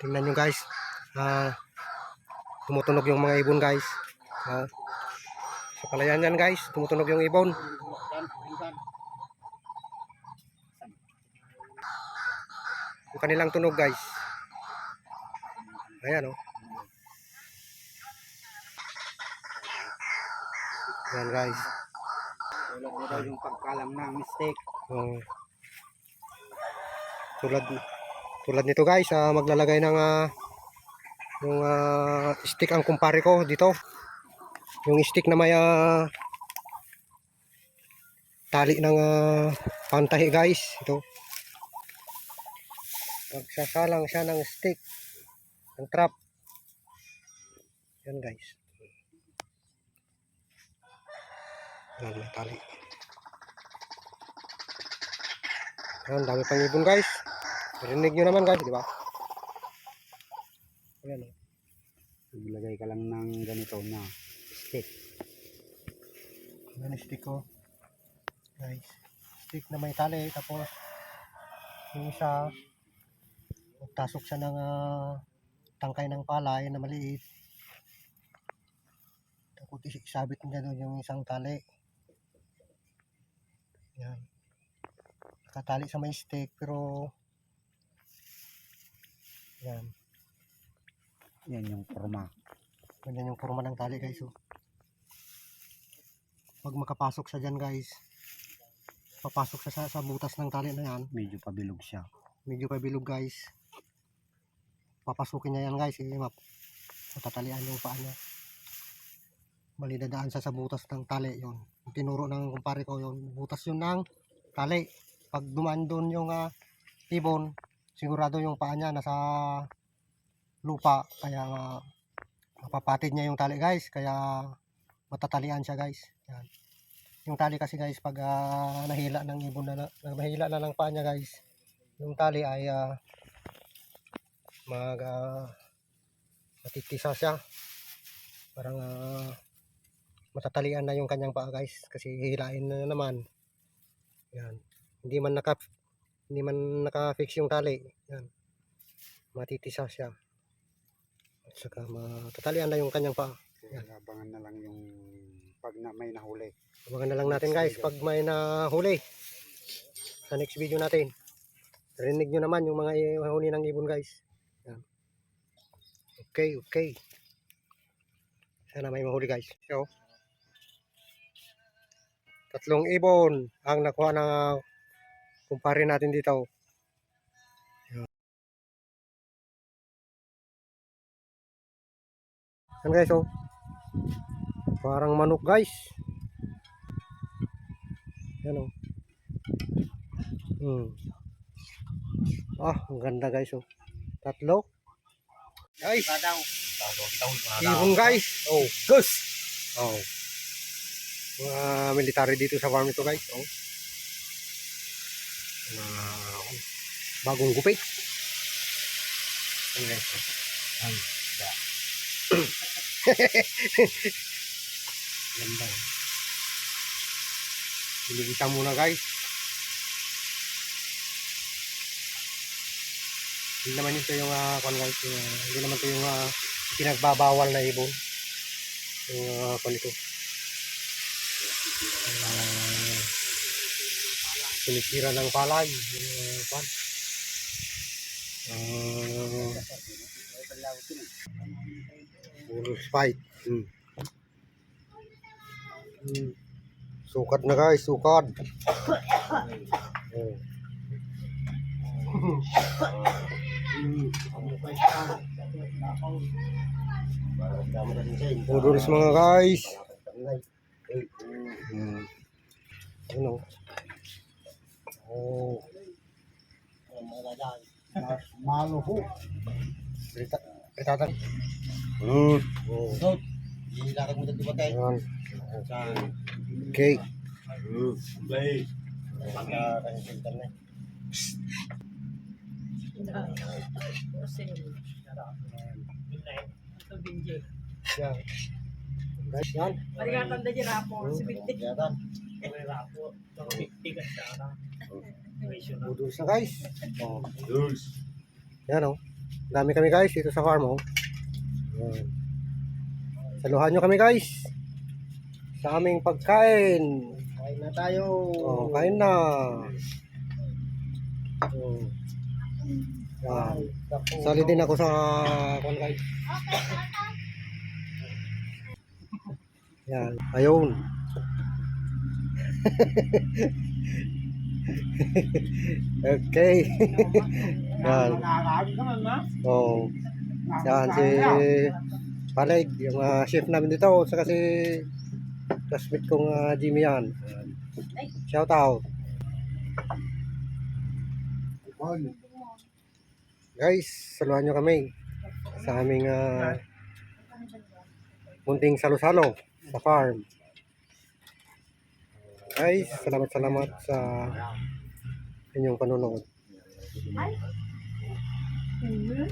Tingnan nyo guys. Ah, tumutunog yung mga ibon guys. Ah, sa palayan yan guys. Tumutunog yung ibon. Yung kanilang tunog guys. Ayan oh. Ayan guys. Tulad daw yung pagkalam ng mistake. Oh. tulad tulad nito guys, ah, maglalagay ng ah, yung ah, stick ang kumpare ko dito. Yung stick na may ah, tali ng ah, pantahi guys. Ito. Pagsasalang siya ng stick ng trap. Yan guys. Yan may tali. Ayan, dami pang ibon guys. Rinig nyo naman guys, di ba? Ayan oh. Maglagay ka lang ng ganito na stick. Ayan stick ko. Guys. Stick na may tali. Tapos, yung isa, magtasok siya ng ah, tangkay ng palay na maliit. Tapos isabit niya doon yung isang tali. Yan. Nakatali sa may stick pero yan. Yan yung forma. Ganyan yung forma ng tali guys. Oh. Pag makapasok siya dyan guys, papasok siya sa, sa butas ng tali na yan. Medyo pabilog siya. Medyo pabilog guys. Papasukin niya yan guys. Eh, map. Matatalian yung paa niya. Bali dadaan siya sa butas ng tali yon. Tinuro ng kumpare ko yon. Butas yun ng tali. Pag dumaan doon yung ah, ibon, sigurado yung paa niya nasa lupa. Kaya nga mapapatid niya yung tali guys. Kaya matatalian siya guys. Yan. Yung tali kasi guys pag ah, nahila ng ibon na, na nahila na ng paa niya guys. Yung tali ay ah, mag ah, matitisa siya. Parang ah, matatalian na yung kanyang paa guys kasi hihilain na naman. Yan. Hindi man naka hindi man naka-fix yung tali. Yan. Matitisa siya. At saka matatalian na yung kanyang paa. Kaya abangan na lang yung pag na may nahuli. Abangan na lang natin guys pag may nahuli sa next video natin. Rinig nyo naman yung mga huli ng ibon guys. Yan. Okay, okay. Sana may mahuli guys. So, tatlong ibon ang nakuha ng kumpare natin dito. Yan. Yan guys oh. Parang manok guys. Yan oh. Hmm. Ah, ang ganda guys oh. Tatlo. Ay, ibon guys. Oh, goose. Oh. Mga military dito sa farm ito guys. Oh. Mga bagong gupit. Yan guys. Ay, Ganda. Binigisa muna guys. Hindi naman ito yung uh, ah, hindi naman ito yung ah, pinagbabawal na ibon. Yung uh, kwan ito. Uh, sinisira ng palay. Uh, kwan. Uh, puro fight. Hmm. Hmm. Sukat na guys, sukat. Oh. Noodles mga guys. Hmm. Ano? Oh. Malo ho. Berita tadi. Good. Oh. Ilakad mo dito batay. Ayan. Okay. Play. Pagka kanyang filter na. Yan. Yan. Marigatan da rapo, si Binti. Yan. Binti ka siya na. Noodles na guys. Oh. Good. Yan oh. Dami kami guys dito sa farm oh. Saluhan nyo kami guys. Sa aming pagkain. Kain na tayo. Oh, kain na. Oh. Yan. Sali din ako sa kwan guys. Yan, ayun. okay. Yan. Ma. Oh. Yan si Paleg, yung ah, chef namin dito, saka si classmate kong ah, Jimmy yan. Shout out. Guys, saluhan nyo kami sa aming ah, munting salo-salo sa farm ay salamat salamat sa inyong panonood. Ay. Mm -hmm.